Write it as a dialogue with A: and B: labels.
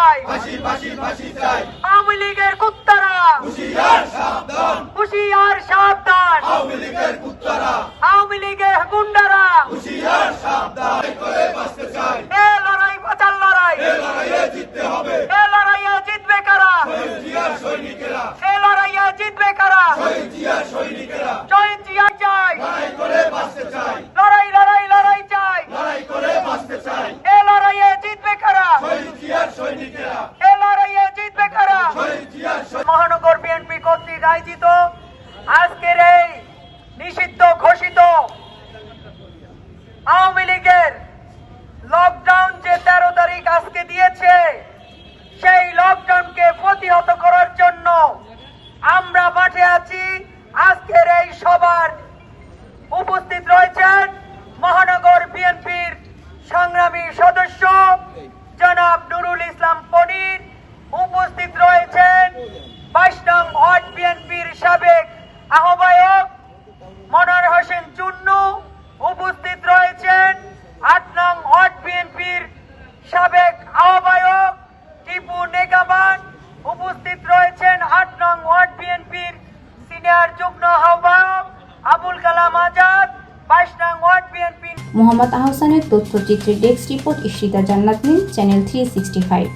A: চাই।
B: ফাঁসি ফাঁসি ফাঁসি চাই।
A: আওয়ামী লীগের কুত্তারা।
B: হুশিয়ার সাবধান।
A: হুশিয়ার সাবধান। মহানগর বিএনপি কর্তৃক আয়োজিত আজকের এই নিষিদ্ধ ঘোষিত আওয়ামী লীগের লকডাউন যে তেরো তারিখ আজকে দিয়েছে, সেই লকডাউনকে প্রতিহত করার জন্য আমরা মাঠে আছি। আজকের এই সবার উপস্থিত রয়েছেন মহানগর বিএনপির সংগ্রামী সদস্য জনাব নুরুল ইসলাম পনির উপস্থিত রয়েছেন বাইশ নং ওয়ার্ড বিএনপির সাবেক আহ্বায়ক মনোয়ার হোসেন চুন্নু উপস্থিত রয়েছেন আট নং ওয়ার্ড বিএনপির সাবেক আহ্বায়ক টিপু নেগাবান উপস্থিত রয়েছেন আট নং ওয়ার্ড বিএনপির সিনিয়র যুগ্ম আহ্বায়ক আবুল ওয়ার্ড
C: মোহাম্মদ আহসানের তথ্যচিত্রের ডেস্ক রিপোর্ট ইশরিতা জান্নাত মিল চ্যানেল থ্রি সিক্সটি ফাইভ।